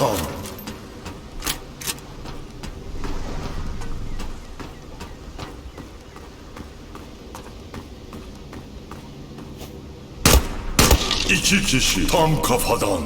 kal. İki kişi tam kafadan.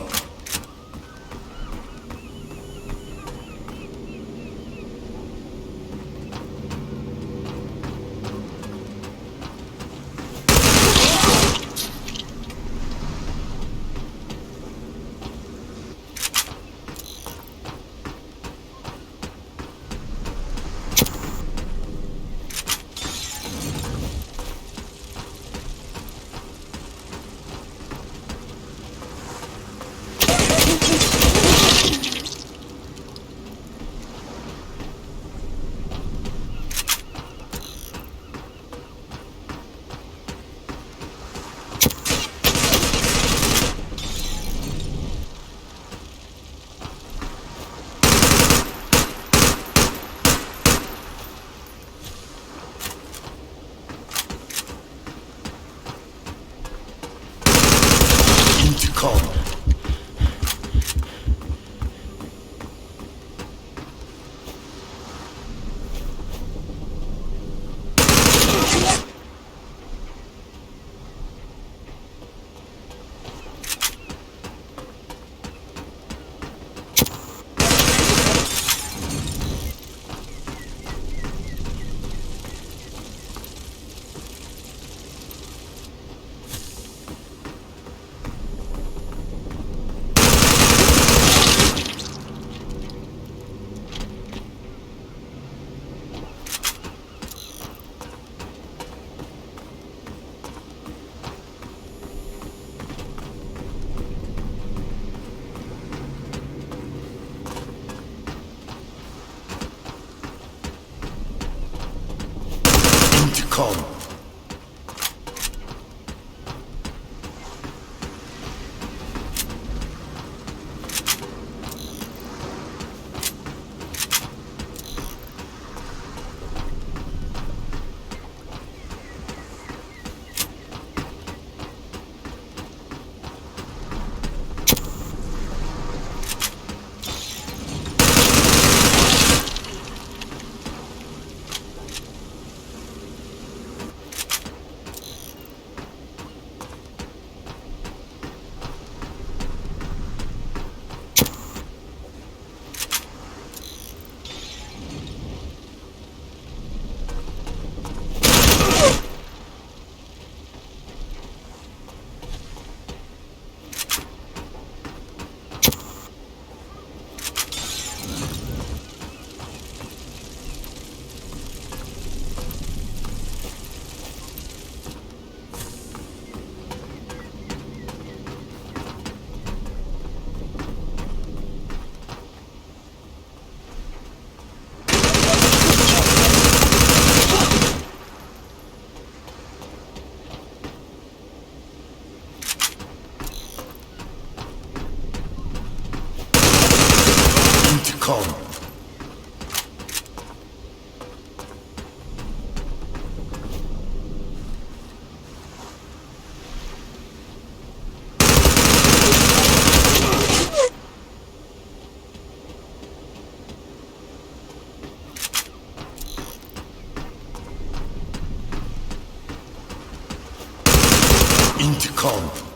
İntikam. İntikam. İntikam. İntikam.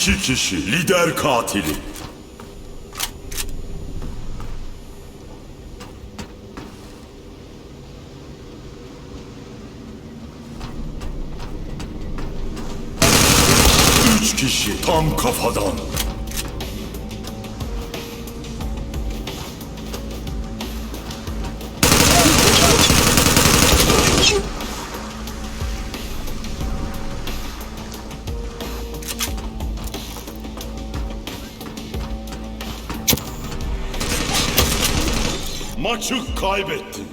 İki kişi lider katili. Üç kişi tam kafadan. Maçı kaybettin.